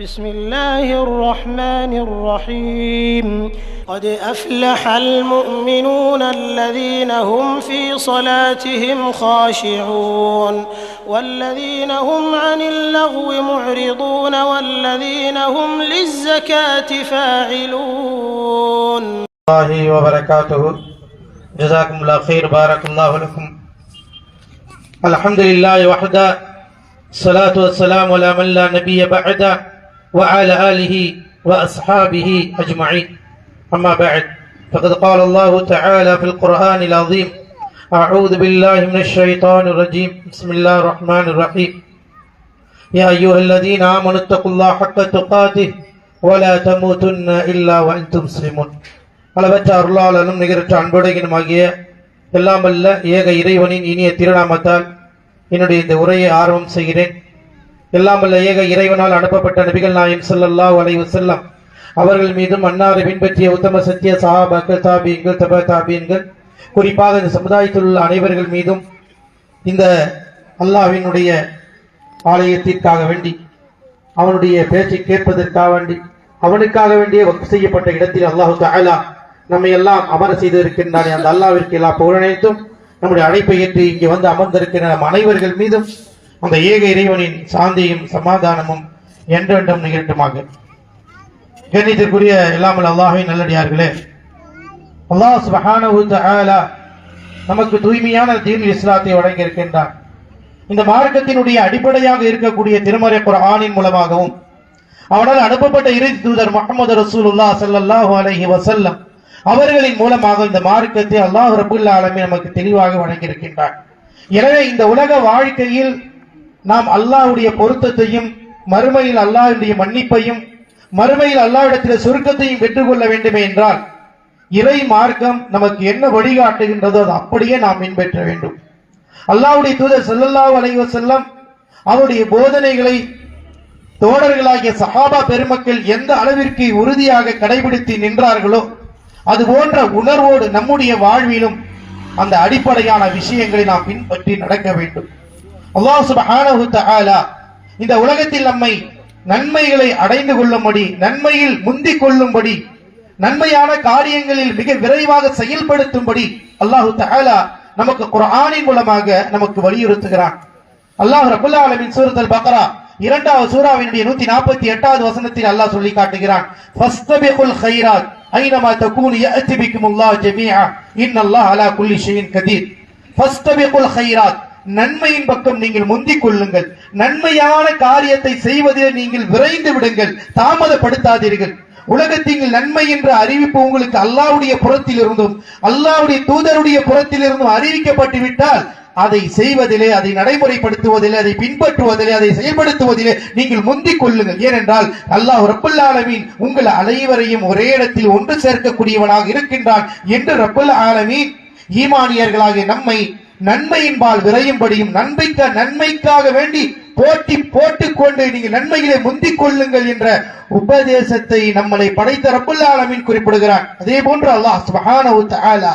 بسم الله الرحمن الرحيم. قد أفلح المؤمنون الذين هم في صلاتهم خاشعون والذين هم عن اللغو معرضون والذين هم للزكاة فاعلون. الله وبركاته. جزاكم الله خير بارك الله لكم. الحمد لله وحده الصلاة والسلام على من لا نبي بعده. وعلى آله وأصحابه أجمعين أما بعد فقد قال الله تعالى في القرآن العظيم أعوذ بالله من الشيطان الرجيم بسم الله الرحمن الرحيم يا أيها الذين آمنوا اتقوا الله حق تقاته ولا تموتن إلا وأنتم مسلمون அளவற்ற அருளாளனும் நிகரற்ற அன்புடையனுமாகிய எல்லாம் வல்ல ஏக இறைவனின் இனிய திருநாமத்தால் என்னுடைய இந்த உரையை ஆரம்பம் செய்கிறேன் எல்லாம் ஏக இறைவனால் அனுப்பப்பட்ட நபிகள் நாயம் ஸல்லல்லாஹு அலைஹி செல்லம் அவர்கள் மீதும் அன்னாரை பின்பற்றிய உத்தம சத்திய சஹாபாக்கள் தாபியங்கள் தப தாபியன்கள் குறிப்பாக இந்த சமுதாயத்தில் உள்ள அனைவர்கள் மீதும் இந்த அல்லாஹ்வினுடைய ஆலயத்திற்காக வேண்டி அவனுடைய பேச்சை கேட்பதற்காக வேண்டி அவனுக்காக வேண்டிய வக்ஃப் செய்யப்பட்ட இடத்தில் அல்லாஹு தஆலா நம்மை எல்லாம் அமர செய்திருக்கின்றானே. அந்த அல்லாவிற்கு எல்லா புகழனைத்தும் நம்முடைய அழைப்பை ஏற்று இங்கே வந்து அமர்ந்திருக்கிற நம் அனைவர்கள் மீதும் அந்த ஏக இறைவனின் சாந்தியும் சமாதானமும் என்றென்றும் நிகழ்ட்டுமாக. கண்ணியத்திற்குரிய இல்லாமல் அல்லாஹின் நல்லடியார்களே அல்லாஹ் சுபஹான நமக்கு தூய்மையான தீன் இஸ்லாத்தை வழங்கி இருக்கின்றார் இந்த மார்க்கத்தினுடைய அடிப்படையாக இருக்கக்கூடிய திருமறை ஆணின் மூலமாகவும் அவனால் அனுப்பப்பட்ட இறை தூதர் முகமது ரசூலுல்லா ஸல்லல்லாஹு அலஹி வசல்லம் அவர்களின் மூலமாக இந்த மார்க்கத்தை அல்லாஹ் ரபுல்லா ஆலமீன் நமக்கு தெளிவாக வழங்கியிருக்கின்றார் எனவே இந்த உலக வாழ்க்கையில் நாம் அல்லாஹுடைய பொருத்தத்தையும் மறுமையில் அல்லாஹ்வுடைய மன்னிப்பையும் மறுமையில் அல்லாவிடத்தில் சுருக்கத்தையும் பெற்றுக்கொள்ள வேண்டுமே என்றால் இறை மார்க்கம் நமக்கு என்ன வழிகாட்டுகின்றதோ அது அப்படியே நாம் பின்பற்ற வேண்டும். அல்லாவுடைய தூதர் செல்லல்லா அலைஹி செல்லம் அவருடைய போதனைகளை தோழர்களாகிய சஹாபா பெருமக்கள் எந்த அளவிற்கு உறுதியாக கடைபிடித்து நின்றார்களோ அது போன்ற உணர்வோடு நம்முடைய வாழ்விலும் அந்த அடிப்படையான விஷயங்களை நாம் பின்பற்றி நடக்க வேண்டும். அல்லாஹ் சுபஹானஹு தஆலா இந்த உலகத்தில் நம்மை நன்மைகளை அடைந்து கொள்ளும்படி நன்மையில் முந்திக் கொள்ளும்படி நன்மையான காரியங்களில் மிக விரைவாக செயல்படுத்தும்படி அல்லாஹு தஆலா நமக்கு குர்ஆனின் மூலமாக நமக்கு வலியுறுத்துகிறான். அல்லாஹ் ரபுல்லா ஆலமின் சூரத்துல் பக்ரா இரண்டாவது சூறாவினுடைய நூத்தி நாற்பத்தி எட்டாவது வசனத்தில் அல்லாஹ் சொல்லி காட்டுகிறான். ஃபஸ்தபிகுல் கைராத் ஐனமா தகூனு யஅதி பிக்குமுல்லாஹ் ஜமீஆ. இன்னல்லாஹ் அலா குல்லி ஷைஇன் கதீர். ஃபஸ்தபிகுல் கைராத் நன்மையின் பக்கம் நீங்கள் முந்திக் கொள்ளுங்கள். நன்மையான காரியத்தை செய்வதில் நீங்கள் விரைந்து விடுங்கள். தாமதப்படுத்தாதீர்கள். உலகத்தில் நன்மை என்ற அறிவிப்பு உங்களுக்கு அல்லாவுடைய புறத்தில் இருந்தும் அல்லாஹ்வுடைய தூதருடைய புறத்தில் இருந்தும் அறிவிக்கப்பட்டு விட்டால் அதை செய்வதிலே அதை நடைமுறைப்படுத்துவதிலே அதை பின்பற்றுவதிலே அதை செயல்படுத்துவதிலே நீங்கள் முந்திக் கொள்ளுங்கள். ஏனென்றால் அல்லாஹ் ரப்பல் ஆலமீன் உங்கள் அனைவரையும் ஒரே இடத்தில் ஒன்று சேர்க்கக்கூடியவனாக இருக்கின்றான் என்று ரப்புல் ஆலமீன் ஈமானியர்களாகிய நம்மை நன்மையின்பால் விரையும்படியும் நன்மைக்க நன்மைக்காக வேண்டி போட்டி போட்டுக் கொண்டு நீங்கள் நன்மையிலே முந்திக் கொள்ளுங்கள் என்ற உபதேசத்தை நம்மளை படைத்த ரப்புல் ஆலமீன் குறிப்பிடுகிறான் அதே போன்று அல்லாஹ் சுப்ஹானஹு தஆலா.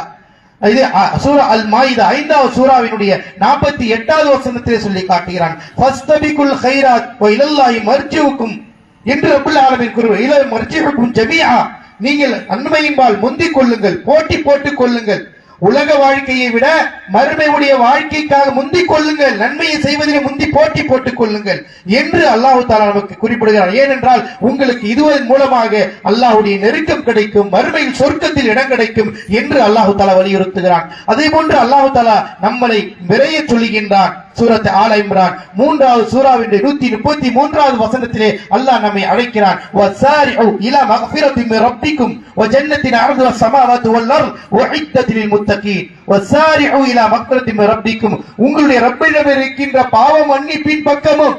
இது அ- சூரா அல் மாயிதா ஐந்தாவது சூராவினுடைய நாற்பத்தி எட்டாவது வசனத்திலே சொல்லி காட்டுகிறான். ஃபஸ்தபிகுல் கைராத் வ இலல்லாஹி மர்ஜிவுக்கும் என்று ரப்புல் ஆலமின் கூறுவார் இல மர்ஜிவுக்கும் ஜமீஆ. நீங்கள் நன்மையின்பால் முந்திக் கொள்ளுங்கள் போட்டி போட்டுக் கொள்ளுங்கள். உலக வாழ்க்கையை விட மறுமையுடைய வாழ்க்கைக்காக முந்திக் கொள்ளுங்கள். நன்மையை செய்வதிலே முந்தி போட்டி போட்டுக் கொள்ளுங்கள் என்று அல்லாஹு தாலா நமக்கு குறிப்பிடுகிறார். ஏனென்றால் உங்களுக்கு இதுவதன் மூலமாக அல்லாஹுடைய நெருக்கம் கிடைக்கும் மறுமையில் சொர்க்கத்தில் இடம் கிடைக்கும் என்று அல்லாஹு தாலா வலியுறுத்துகிறான். அதே போன்று அல்லாஹு தாலா நம்மளை விரைய சொல்லுகின்றான். சூரத் ஆல இம்ரான் மூன்றாவது சூறாவின் நூத்தி முப்பத்தி மூன்றாவது வசனத்திலே அல்லாஹ் நம்மை அழைக்கிறான். இலா மகபிரத்தின் ரப்பிக்கும் வஜன்னத்தின் அரசு ஸமாவாத்து வல் அர்த் முத்த முத்தகீன் இலா ரப்பிக்கும். உங்களுடைய ரப்பிடம் இருக்கின்ற பாவ மன்னிப்பின் பக்கமும்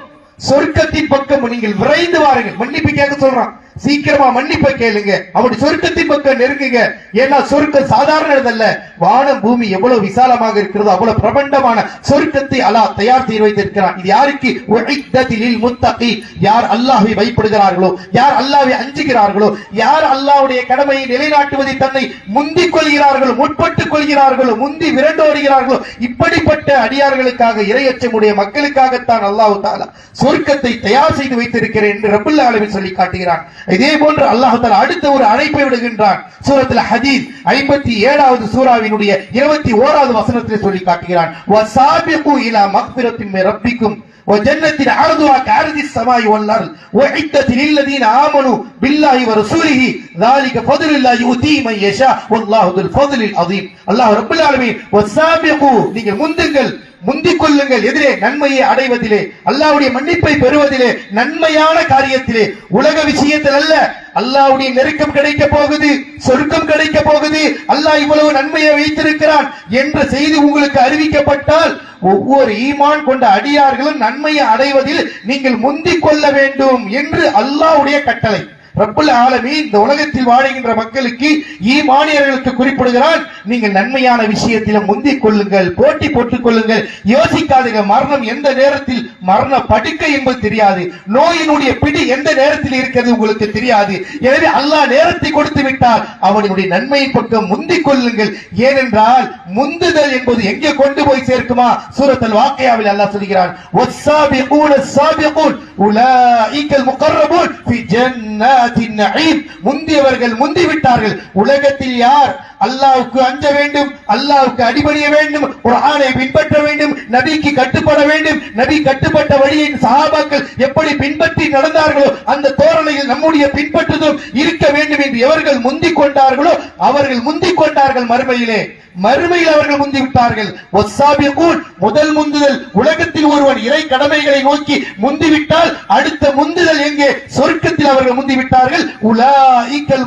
சொர்க்கத்தின் பக்கமும் நீங்கள் விரைந்து வாருங்கள். மன்னிப்பு கேட்க சொல்றான். சீக்கிரமா மன்னிப்பை கேளுங்க. அவருடைய சொர்க்கத்தின் பக்கம் நெருங்குங்க. ஏன்னா சொர்க்கம் சாதாரணதல்ல. வானம் பூமி எவ்வளவு விசாலமாக இருக்கிறதோ அவ்வளவு பிரபண்டமான சொர்க்கத்தை அல்லாஹ் தயார் செய்து வைத்திருக்கிறான். இது யாருக்கு? உஇத்ததிலில் முத்தகி யார் அல்லாஹை பயப்படுகிறார்களோ யார் அல்லாஹை அஞ்சுகிறார்களோ யார் அல்லாஹ்வுடைய கடமையை நிலைநாட்டுவதை தன்னை முந்திக் கொள்கிறார்களோ முற்பட்டுக் கொள்கிறார்களோ முந்தி விரண்டோடுகிறார்களோ இப்படிப்பட்ட அடியார்களுக்காக இரையச்சமுடைய மக்களுக்காகத்தான் அல்லாஹ் தாலா சொர்க்கத்தை தயார் செய்து வைத்திருக்கிறேன் என்று ரபுல் அளவில் சொல்லி காட்டுகிறான். இதே போன்று அல்லாஹ் தாலா அடுத்த ஒரு அழைப்பை விடுகின்றான் சூரத்தில் ஹதீஸ் ஐம்பத்தி ஏழாவது சூறாவினுடைய இருபத்தி ஓராவது வசனத்தில் சொல்லி காட்டுகிறான் வசாபிகு இலா மக்பிரத்தின் மின் ரப்பிக்கும் وجنة عرضها كعرض السماء والأرض وعدت للذين آمنوا بالله ورسوله ذلك فضل الله يؤتيه من يشاء والله ذو الفضل العظيم الله رب العالمين والسابقوا நீங்கள் முந்துங்கள் முந்திக் கொள்ளுங்கள் எதிரே நன்மையை அடைவதிலே அல்லாவுடைய மன்னிப்பை பெறுவதிலே நன்மையான காரியத்திலே. உலக விஷயத்தில் அல்ல அல்லாவுடைய நெருக்கம் கிடைக்க போகுது சொர்க்கம் கிடைக்க போகுது அல்லாஹ் இவ்வளவு நன்மையை வைத்திருக்கிறான் என்ற செய்தி உங்களுக்கு அறிவிக்கப்பட்டால் ஒவ்வொரு ஈமான் கொண்ட அடியார்களும் நன்மையை அடைவதில் நீங்கள் முந்திக் கொள்ள வேண்டும் என்று அல்லாஹ்வுடைய கட்டளை. ரப்புல் ஆலமி இந்த உலகத்தில் வாழுகின்ற மக்களுக்கு ஈமானியர்களுக்கு குறிப்பிடுகிறான் நீங்கள் நன்மையான விஷயத்தில முந்திக் கொள்ளுங்கள் போட்டி போட்டுக் கொள்ளுங்கள். யோசிக்காதீர்கள் மரணம் எந்த நேரத்தில்? மரண படுக்கை என்பது தெரியாது. நோயினுடைய பிடி எந்த நேரத்தில் இருக்கிறது உங்களுக்கு தெரியாது. எனவே அல்லாஹ் நேரத்தை கொடுத்து விட்டால் அவனுடைய நன்மையை பக்கம் முந்திக் கொள்ளுங்கள். ஏனென்றால் முந்துதல் என்பது எங்கே கொண்டு போய் சேர்க்குமா? சூரத்தல் வாக்கையாவில் அல்லாஹ் சொல்கிறான் உலாஇக்கல் முகர்ரபூன் முந்தியவர்கள் முந்திவிட்டார்கள். உலகத்தில் யார் அல்லாவுக்கு அஞ்ச வேண்டும் அல்லாவுக்கு அடிபணிய வேண்டும் குர்ஆனை பின்பற்ற வேண்டும் நபிக்கு கட்டுப்பட வேண்டும் நபி கட்டுப்பட்ட வழியை சகாபாக்கள் எப்படி பின்பற்றி நடந்தார்களோ அந்த தோரணையில் நம்முடைய பின்பற்றுதலும் இருக்க வேண்டும் என்று எவர்கள் முந்திக் கொண்டார்களோ அவர்கள் முந்திக் கொண்டார்கள் மறுமையிலே. மறுமையில் அவர்கள் முந்தி விட்டார்கள். முதல் முந்துதல். உலகத்தில் ஒருவன் இறை கடமைகளை நோக்கி முந்திவிட்டால் அடுத்த முந்துதல் எங்கே? சொர்க்கத்தில் அவர்கள் முந்திவிட்டார்கள் உலாஇக்கல்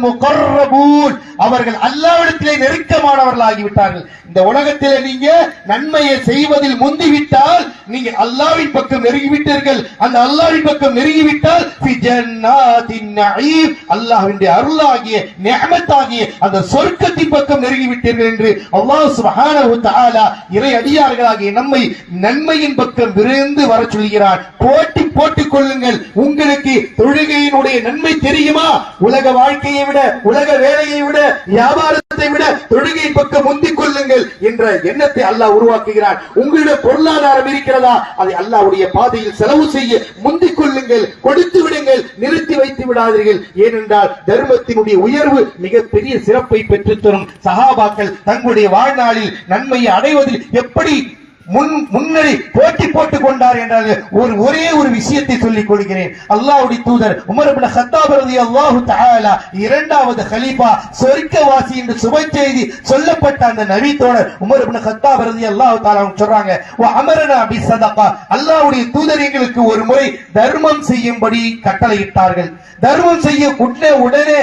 அவர்கள் அல்லாவிடத்தில் நெருக்கமானவர்கள் ஆகிவிட்டார்கள் இந்த உலகத்திலே நீங்க நன்மையை செய்வதில் முந்திவிட்டால் நீங்க அல்லாவின் பக்கம் நெருங்கிவிட்டீர்கள். அந்த அல்லாவின் பக்கம் நெருங்கிவிட்டால் ஃபி அருளாகிய நிஅமத்தாகிய அந்த சொர்க்கத்தின் பக்கம் நெருங்கிவிட்டீர்கள் என்று அல்லாஹ் சுப்ஹானஹு தஆலா இறை அடியார்களாகிய நம்மை நன்மையின் பக்கம் விரைந்து வர சொல்கிறார். போட்டி போட்டுக் கொள்ளுங்கள். உங்களுக்கு தொழுகையினுடைய நன்மை தெரியுமா? உலக வாழ்க்கையை விட உலக வேலையை விட வியாபாரத்தை விட தொழுகையின் பக்கம் முந்திக் கொள்ளுங்கள் என்ற எண்ணத்தை அல்லாஹ் உருவாக்குகிறார் உங்களிடம் பொருளாதாரம் இருக்கிறதா? அதை அல்லாஹ்வுடைய பாதையில் செலவு செய்ய முந்திக் கொள்ளுங்கள் கொடுத்து விடுங்கள் நிறுத்தி வைத்து விடாதீர்கள். ஏனென்றால் தர்மத்தினுடைய உயர்வு மிகப்பெரிய சிறப்பை பெற்றுத்தரும். தரும் தங்களுடைய வாழ்நாளில் நன்மையை அடைவதில் எப்படி முன் முன்னணி போட்டி போட்டுக் கொண்டார் என்றால் ஒரு ஒரே ஒரு விஷயத்தை சொல்லிக் கொள்கிறேன். அல்லாஹ்வுடைய தூதர் உமர் இப்னு கத்தாப் ரலியல்லாஹு தஆலா இரண்டாவது கலீஃபா சொர்க்கவாசி என்று சுப செய்தி சொல்லப்பட்ட அந்த நபி தோழர் உமர் இப்னு கத்தாப் ரலியல்லாஹு தஆலா சொல்றாங்க வ அமரனா பி சதகா. அல்லாஹ்வுடைய தூதர் எங்களுக்கு ஒரு முறை தர்மம் செய்யும்படி கட்டளையிட்டார்கள். தர்மம் செய்ய உடனே உடனே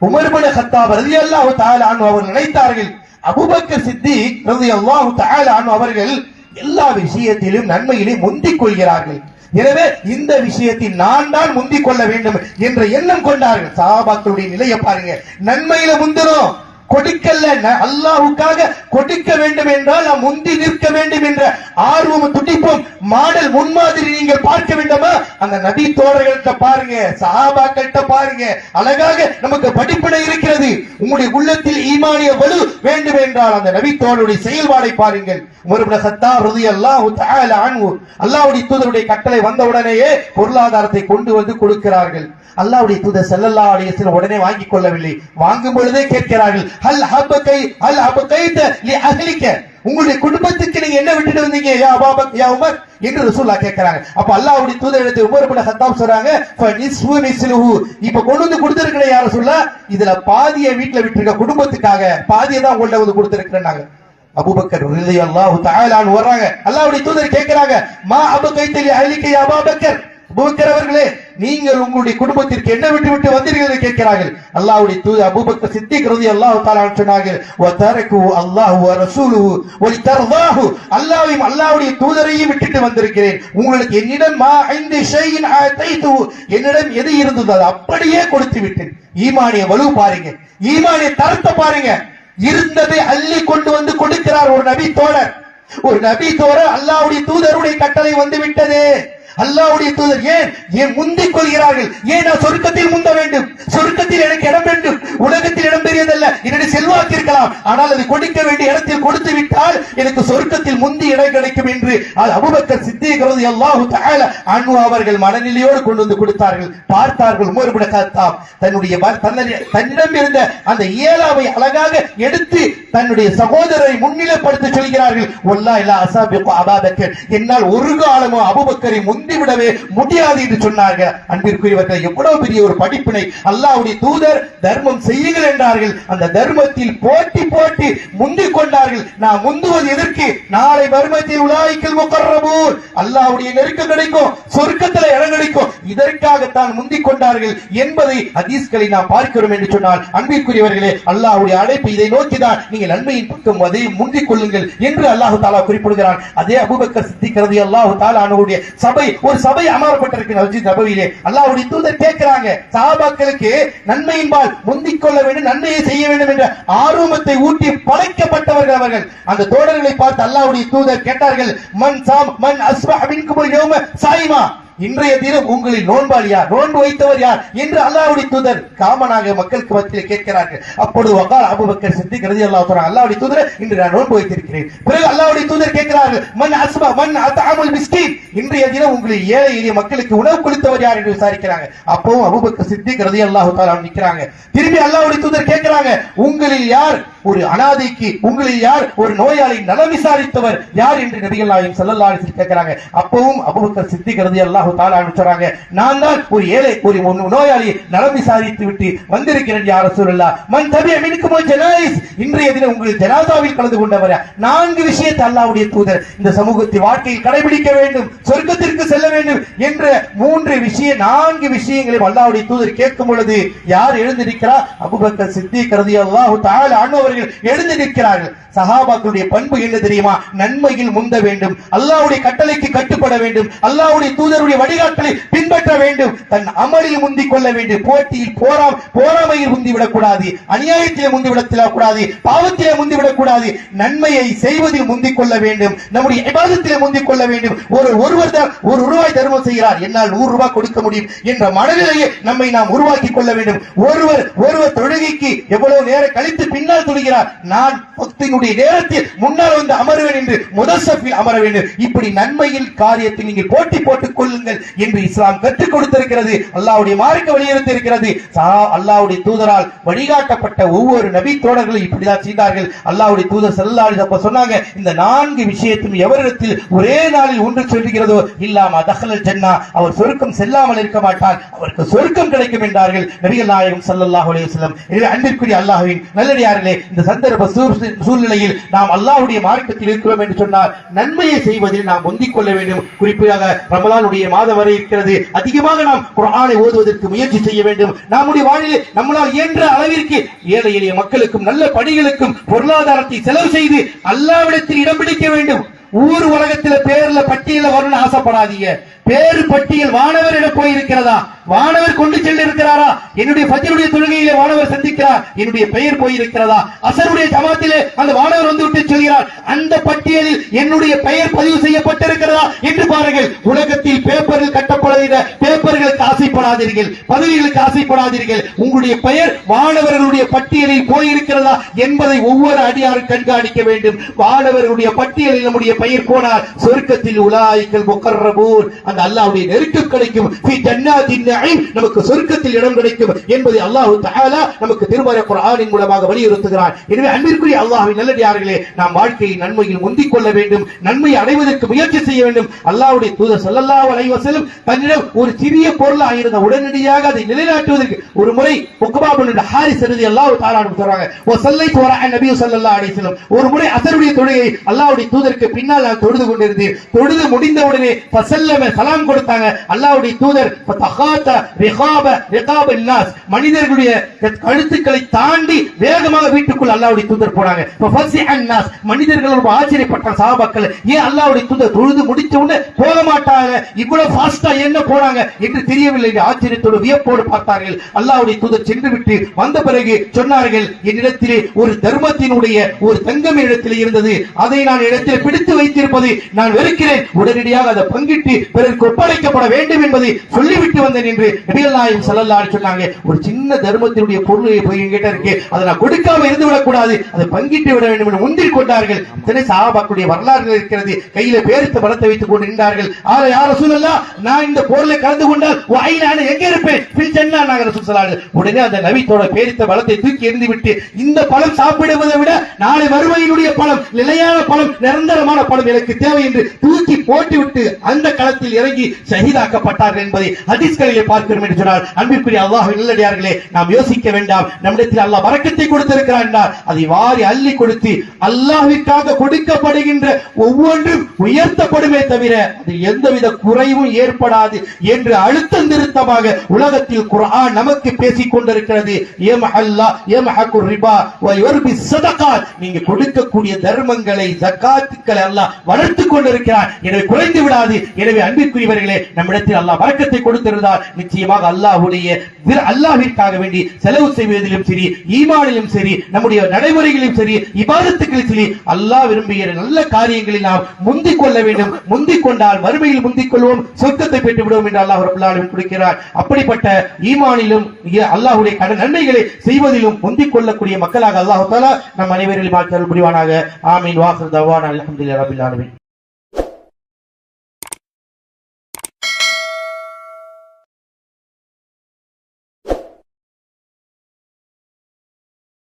உமர் இப்னு கத்தாப் ரலியல்லாஹு தஆலா அன்ஹு அவர்கள் நினைத்தார்கள். அபூபக்கர் சித்திக் ரலியல்லாஹு தஆலா அன்ஹு அவர்கள் எல்லா விஷயத்திலும் நன்மையிலே முந்திக் கொள்கிறார்கள். எனவே இந்த விஷயத்தில் நான் தான் முந்திக் கொள்ள வேண்டும் என்ற எண்ணம் கொண்டார்கள். சாபாக்களுடைய நிலையை பாருங்க. நன்மையில முந்தணும் கொடுக்கல. அல்லாவுக்காக அல்லாஹ்வுக்காக கொடுக்க வேண்டும் என்றால் நாம் முந்தி நிற்க வேண்டும் என்ற ஆர்வம் துடிப்போம் மாடல் முன்மாதிரி நீங்கள் பார்க்க வேண்டுமா? அந்த நதி தோழர்கள்ட்ட பாருங்க சஹாபாக்கள்கிட்ட பாருங்க. அழகாக நமக்கு படிப்பினை இருக்கிறது. உங்களுடைய உள்ளத்தில் ஈமானிய வலு வேண்டும் என்றால் அந்த நபி தோழருடைய செயல்பாடை பாருங்கள். உமர் இப்னு கத்தாப் ரலியல்லாஹு தஆலா அன்ஹு. அல்லாஹ்வுடைய தூதருடைய கட்டளை வந்த உடனேயே பொருளாதாரத்தை கொண்டு வந்து கொடுக்கிறார்கள். அல்லாஹ்வுடைய தூதர் ஸல்லல்லாஹு அலைஹி வஸல்லம் உடனே வாங்கிக் கொள்ளவில்லை. வாங்கும் பொழுதே கேட்கிறார்கள் ஹல் ஹபகை ஹல் ஹபகைத லி அஹ்லிக உங்களுடைய குடும்பத்துக்கு நீங்க என்ன விட்டுட்டு வந்தீங்க? யா அபாபக் யா உமர் என்று ரசூல்லா கேட்கறாங்க. அப்ப அல்லாஹ்வுடைய தூதர் எடுத்து உமர் இப்னு ஹத்தாப் சொல்றாங்க ஃபனிஸ்வு நிஸ்லுஹு இப்ப கொண்டு வந்து கொடுத்திருக்கிற யா சொல்ல இதுல பாதியை வீட்ல விட்டுருக்க குடும்பத்துக்காக பாதியை தான் உங்கள்ட்ட வந்து கொடுத்திருக்கிறேன்னாங்க. அபூபக்கர் ரலியல்லாஹு தஆலா அன்ஹு வர்றாங்க. அல்லாஹ்வுடைய தூதர் கேட்கறாங்க மா அபகைத லி அஹ்லிக யா அபாபக்கர்? அபூபக்கர் அவர்களே நீங்கள் உங்களுடைய குடும்பத்திற்கு என்ன விட்டு விட்டு வந்தீர்கள் என்று கேட்கிறார்கள். அல்லாஹ்வுடைய தூது அபூபக்கர் சித்திக் அல்லாஹ் தஆலா சொன்னார்கள் சொன்னார்கள் வதரகு அல்லாஹு வ ரசூலுஹு வலிதர்தாஹு அல்லாஹ்வையும் அல்லாஹ்வுடைய தூதரையும் விட்டுட்டு வந்திருக்கிறேன். உங்களுக்கு என்னிடம் மா ஐந்து ஷைஇன் ஆதைது என்னிடம் எது இருந்ததோ அது அப்படியே கொடுத்து விட்டேன். ஈமானிய வலு பாருங்க ஈமானிய தரத்தை பாருங்க. இருந்ததை அள்ளி கொண்டு வந்து கொடுக்கிறார் ஒரு நபி தோழர். ஒரு நபி தோழர் அல்லாஹ்வுடைய தூதருடைய கட்டளை வந்து விட்டதே. அல்லாவுடைய தூதர் ஏன் ஏன் முந்திக் கொள்கிறார்கள்? ஏன் நான் சொர்க்கத்தில் முந்த வேண்டும்? சொர்க்கத்தில் எனக்கு இடம் வேண்டும். உலகத்தில் இடம் பெரியதல்ல. என்னுடைய செல்வாக்கு இருக்கலாம். ஆனால் அது கொடுக்க வேண்டிய இடத்தில் கொடுத்து விட்டால் எனக்கு சொர்க்கத்தில் முந்தி இடம் கிடைக்கும் என்று அது அபுபக்கர் சித்திக் ரலியல்லாஹு தஆலா அவர்கள் மனநிலையோடு கொண்டு வந்து கொடுத்தார்கள். பார்த்தார்கள் உமர் இப்னு கத்தாப். தன்னுடைய தன்னிடம் இருந்த அந்த இயலாவை அழகாக எடுத்து தன்னுடைய சகோதரரை முன்னிலைப்படுத்த சொல்கிறார்கள். ஒல்லா இல்லா அசாபிக்கு அபாபக்கர். என்னால் ஒரு காலமும் அபுபக்கரை முந்திவிடவே முடியாது என்று சொன்னார்கள். அன்பிற்குரியவர்கள் எவ்வளவு பெரிய ஒரு படிப்பினை அல்லாவுடைய தூதர் தர்மம் செய்யுங்கள் என்றார்கள். அந்த தர்மத்தில் போட்டி போட்டி முந்திக் கொண்டார்கள். நான் முந்துவது எதற்கு? நாளை மர்மத்தில் உலாய்க்கல் முகர்ரபூர் அல்லாவுடைய நெருக்கம் கிடைக்கும் சொர்க்கத்தில் இடம் கிடைக்கும். இதற்காகத்தான் முந்திக் கொண்டார்கள் என்பதை ஹதீஸ்களை நாம் பார்க்கிறோம் என்று சொன்னால் அன்பிற்குரியவர்களே அல்லாவுடைய அழைப்பு இதை நோக்கிதான் நீங்கள் நன்மையின் பக்கம் அதை முந்திக் கொள்ளுங்கள் என்று அல்லாஹு தாலா குறிப்பிடுகிறான். அதே அபுபக்கர் சித்திக்கிறது அல்லாஹு தாலா அவனுடைய சபை ஒரு சபை அமரப்பட்டிருக்கு மஸ்ஜித் நபவியிலே அல்லாஹ்வுடைய தூதர் கேட்கிறாங்க சாபாக்களுக்கு நன்மையின்பால் முந்திக் கொள்ள வேண்டும் நன்மையை செய்ய வேண்டும் என்ற ஆர்வத்தை ஊட்டி படைக்கப்பட்டவர்கள் அவர்கள். அந்த தோழர்களை பார்த்து அல்லாவுடைய தூதர் கேட்டார்கள் மன் சாம் மன் அஸ்வா அப்படின்னு சாயிமா. இன்றைய தினம் உங்களில் நோன்பால் யார்? நோன்பு வைத்தவர் யார்? என்று அல்லாவுடைய தூதர் காமனாக மக்களுக்கு மத்தியில் கேட்கிறார்கள். அப்பொழுது வகால் அபுபக்கர் சித்திக் அல்லா தஆலா அல்லாவுடைய தூதர் இன்று நான் நோன்பு வைத்திருக்கிறேன். பிறகு அல்லாவுடைய தூதர் கேட்கிறார்கள் மண் அஸ்பா மண் அத்தாமல் மிஸ்கின். இன்றைய தினம் உங்களில் ஏழை எளிய மக்களுக்கு உணவு கொடுத்தவர் யார் என்று விசாரிக்கிறாங்க. அப்பவும் சித்தி சித்திக் ரலியல்லாஹு தஆலா நிற்கிறாங்க. திரும்பி அல்லாவுடைய தூதர் கேட்கிறாங்க உங்களில் யார் ஒரு அனாதைக்கு உங்களில் யார் ஒரு நோயாளி நலம் விசாரித்தவர் யார் என்று நபிகள் நாயகம் ஸல்லல்லாஹு கேட்கிறாங்க. அப்பவும் அபுபக்கர் சித்திக் ரலியல்லாஹு தஆலா அன்ஹு சொல்றாங்க நான் தான் ஒரு ஏழை ஒரு நோயாளி நலம் விசாரித்து விட்டு வந்திருக்கிறேன் யார் சூழல்லா மன் தபிய மின்கும் ஜனாயிஸ். இன்றைய தினம் உங்கள் ஜனாதாவில் கலந்து கொண்டவர்? நான்கு விஷயத்தை அல்லாவுடைய தூதர் இந்த சமூகத்தை வாழ்க்கையில் கடைபிடிக்க வேண்டும் சொர்க்கத்திற்கு செல்ல வேண்டும் என்ற மூன்று விஷய நான்கு விஷயங்களை அல்லாவுடைய தூதர் கேட்கும் பொழுது யார் எழுந்திருக்கிறார் அபுபக்கர் அபூபக்கர் சித்திக் அல்லாஹ் தஆலா அன்ஹு அவர்கள் எழுந்து நிற்கிறார்கள். சஹாபாக்களுடைய பண்பு என்ன தெரியுமா? நன்மையில் முந்த வேண்டும். அல்லாவுடைய கட்டளைக்கு கட்டுப்பட வேண்டும். அல்லாவுடைய தூதருடைய வழிகாட்டலை பின்பற்ற வேண்டும். தன் அமலில் முந்திக் கொள்ள வேண்டும். போட்டியில் போராம் போராமையில் முந்திவிடக் கூடாது. அநியாயத்திலே முந்திவிடக் கூடாது. பாவத்திலே முந்திவிடக் கூடாது. நன்மையை செய்வதில் முந்திக் கொள்ள வேண்டும். நம்முடைய இபாதத்திலே முந்திக் கொள்ள வேண்டும். ஒரு ஒருவர் தான் ஒரு ரூபாய் தர்மம் செய்கிறார். என்னால் நூறு ரூபாய் கொடுக்க முடியும் என்ற மனநிலையை நம்மை நாம் உருவாக்கி கொள்ள வேண்டும். ஒருவர் ஒருவர் தொழுகைக்கு எவ்வளவு நேரம் கழித்து பின்னால் சொல்லுகிறார் நான் பக்தியினுடைய நேரத்தில் முன்னால் வந்து அமருவேன் என்று முதல் சப்பில் அமர வேண்டும் இப்படி நன்மையில் காரியத்தில் நீங்கள் போட்டி போட்டுக் கொள்ளுங்கள் என்று இஸ்லாம் கற்றுக் கொடுத்திருக்கிறது. அல்லாவுடைய மார்க்க வலியுறுத்தி இருக்கிறது. அல்லாஹ்வுடைய தூதரால் வழிகாட்டப்பட்ட ஒவ்வொரு நபி தோழர்களும் இப்படிதான் செய்தார்கள். அல்லாவுடைய தூதர் செல்லாடி அப்ப சொன்னாங்க இந்த நான்கு விஷயத்தும் எவரிடத்தில் ஒரே நாளில் ஒன்று சொல்லுகிறதோ இல்லாம தகலல் சென்னா அவர் சொருக்கம் செல்லாமல் இருக்க மாட்டார். அவருக்கு சொருக்கம் கிடைக்கும் என்றார்கள் நபிகள் நாயகம் சல்லாஹ் அலையம் அன்பிற்குரிய அல்லாஹ்வின் நல்லடியார்களே இந்த சந்தர்ப்ப சூழ்நிலையில் நாம் அல்லாவுடைய மார்க்கத்தில் இருக்கிறோம் என்று சொன்னால் நன்மையை செய்வதில் நாம் முந்திக் கொள்ள வேண்டும். குறிப்பாக ரமலானுடைய மாதம் வரை இருக்கிறது. அதிகமாக நாம் குரானை ஓதுவதற்கு முயற்சி செய்ய வேண்டும். நம்முடைய வாழ்வில் நம்மளால் இயன்ற அளவிற்கு ஏழை எளிய மக்களுக்கும் நல்ல பணிகளுக்கும் பொருளாதாரத்தை செலவு செய்து அல்லாவிடத்தில் இடம் பிடிக்க வேண்டும். ஊர் உலகத்துல பேர்ல பட்டியல வரணும்னு ஆசைப்படாதீங்க. பேரு பட்டியல் வானவரிடம் போயிருக்கிறதா? வானவர் கொண்டு சென்று இருக்கிறாரா என்னுடைய பஜ்ருடைய தொழுகையிலே வானவர் சந்திக்கிறார். என்னுடைய பெயர் போயிருக்கிறதா? அசருடைய ஜமாத்திலே அந்த வானவர் வந்து விட்டு சொல்கிறார் அந்த பட்டியலில் என்னுடைய பெயர் பதிவு செய்யப்பட்டிருக்கிறதா? என்று பாருங்கள். உலகத்தில் பேப்பர்கள் கட்டப்படுகிற பேப்பர்களுக்கு ஆசைப்படாதீர்கள். பதவிகளுக்கு ஆசைப்படாதீர்கள். உங்களுடைய பெயர் வானவர்களுடைய பட்டியலில் போயிருக்கிறதா என்பதை ஒவ்வொரு அடியாரும் கண்காணிக்க வேண்டும். வானவர்களுடைய பட்டியலில் நம்முடைய பெயர் போனால் சொர்க்கத்தில் உலாய்கள் அந்த அல்லாவுடைய நெருக்கம் கிடைக்கும். நமக்கு சொர்க்கத்தில் இடம் கிடைக்கும் என்பதை அல்லாஹு தஆலா நமக்கு திருமறை குர்ஆனின் மூலமாக வலியுறுத்துகிறார் எனவே அன்பிற்குரிய அல்லாஹ்வின் நல்லடியார்களே நாம் வாழ்க்கையை நன்மையில் முந்திக் கொள்ள வேண்டும் நன்மை அடைவதற்கு முயற்சி செய்ய வேண்டும். அல்லாஹ்வுடைய தூதர் ஸல்லல்லாஹு அலைஹி வஸல்லம் தன்னிடம் ஒரு சிறிய பொருளாக இருந்த உடனடியாக அதை நிலைநாட்டுவதற்கு ஒரு முறை உக்பா பின் ஹாரிஸ் ரலியல்லாஹு தஆலா அன்ஹு சொல்றாங்க ஓ சல்லைத்து வரா நபி ஸல்லல்லாஹு அலைஹி வஸல்லம். ஒரு முறை அசருடைய தொழுகை அல்லாஹ்வுடைய தூதருக்கு பின்னால் நான் தொழுது கொண்டிருந்தேன். தொழுது முடிந்தவுடனே சலாம் கொடுத்தாங்க. அல்லாவுடைய தூதர் மனிதர்களுடைய கழுத்துக்களை தாண்டி வேகமாக வீட்டுக்குள் அல்லாவுடைய தூதர் போனாங்க. மனிதர்கள் ஆச்சரியப்பட்ட சாபாக்கள் ஏன் அல்லாவுடைய தூதர் தொழுது முடிச்ச உடனே போக மாட்டாங்க? இவ்வளவு ஃபாஸ்டா என்ன போனாங்க? என்று தெரியவில்லை. ஆச்சரியத்தோடு வியப்போடு பார்த்தார்கள். அல்லாவுடைய தூதர் சென்று விட்டு வந்த பிறகு சொன்னார்கள் என்னிடத்திலே ஒரு தர்மத்தினுடைய ஒரு தங்கம் இடத்திலே இருந்தது. அதை நான் இடத்தில் பிடித்து வைத்திருப்பது நான் வெறுக்கிறேன். உடனடியாக அதை பங்கிட்டு பிறகு அவர்களுக்கு ஒப்படைக்கப்பட வேண்டும் என்பதை சொல்லிவிட்டு வந்தேன் என்று நபிகள் நாயகம் ஸல்லல்லாஹு சொன்னாங்க. ஒரு சின்ன தர்மத்தினுடைய பொருளை போய் எங்கிட்ட இருக்கு. அதை நான் கொடுக்காம இருந்து விடக்கூடாது. அதை பங்கிட்டு விட வேண்டும் என்று முந்திக் கொண்டார்கள். இத்தனை சஹாபாக்களுடைய வரலாறுகள் இருக்கிறது. கையில பேரித்த பலத்தை வைத்துக் கொண்டு நின்றார்கள். ஆற யார சூழல்லா நான் இந்த போரில் கலந்து கொண்டால் வாயிலான எங்க இருப்பேன்? பில் ஜன்னா நாங்க உடனே அந்த நபித்தோட பேரித்த பலத்தை தூக்கி எறிந்து விட்டு இந்த பழம் சாப்பிடுவதை விட நாளை வறுமையினுடைய பழம் நிலையான பழம் நிரந்தரமான பழம் எனக்கு தேவை என்று தூக்கி போட்டு விட்டு அந்த களத்தில் இறங்கி ஷஹீதாக்கப்பட்டார்கள் என்பதை ஹதீஸ்களிலே பார்க்கிறோம் என்று சொன்னால் அன்பிற்குரிய அல்லாஹ் நல்லடியார்களே நாம் யோசிக்க வேண்டாம். நம்மிடத்தில் அல்லாஹ் வரக்கத்தை கொடுத்திருக்கிறார் என்றால் அதை வாரி அள்ளி கொடுத்து அல்லாஹிற்காக கொடுக்கப்படுகின்ற ஒவ்வொன்றும் உயர்த்தப்படுமே தவிர அது எந்தவித குறைவும் ஏற்படாது என்று அழுத்தம் திருத்தமாக உலகத்தில் குர்ஆன் நமக்கு பேசிக் கொண்டிருக்கிறது. ஏம் அல்லா ஏம் ஹக்குர் ரிபா வ யுர்பி நீங்க கொடுக்கக்கூடிய தர்மங்களை ஜக்காத்துக்களை அல்லாஹ் வளர்த்து கொண்டிருக்கிறார் எனவே குறைந்து விடாது எனவே அன்பிற்குரியவர்களே நம்மிடத்தில் அல்லாஹ் வரக்கத்தை கொடுத்திருந்தால் நிச்சயமாக அல்லாஹுடைய அல்லாஹிற்காக வேண்டி செலவு செய்வதிலும் சரி ஈமானிலும் சரி நம்முடைய நடைமுறைகளிலும் சரி இபாதத்துக்களிலும் சரி அல்லாஹ் விரும்பிய நல்ல காரியங்களில் நாம் முந்திக் கொள்ள வேண்டும். முந்திக் கொண்டால் மறுமையில் முந்திக் கொள்வோம் சொர்க்கத்தை பெற்று விடுவோம் என்று அல்லாஹ் ரப்பல் கொடுக்கிறார். அப்படிப்பட்ட ஈமானிலும் அல்லாஹுடைய கடன் நன்மைகளை செய்வதிலும் முந்திக் கொள்ளக்கூடிய மக்களாக அல்லாஹு தஆலா நம் அனைவரிலும் ஆக்கியருள் புரிவானாக. ஆமீன். வாசல் தவான். அல்ஹம்துலில்லாஹி ரப்பில் ஆலமீன்.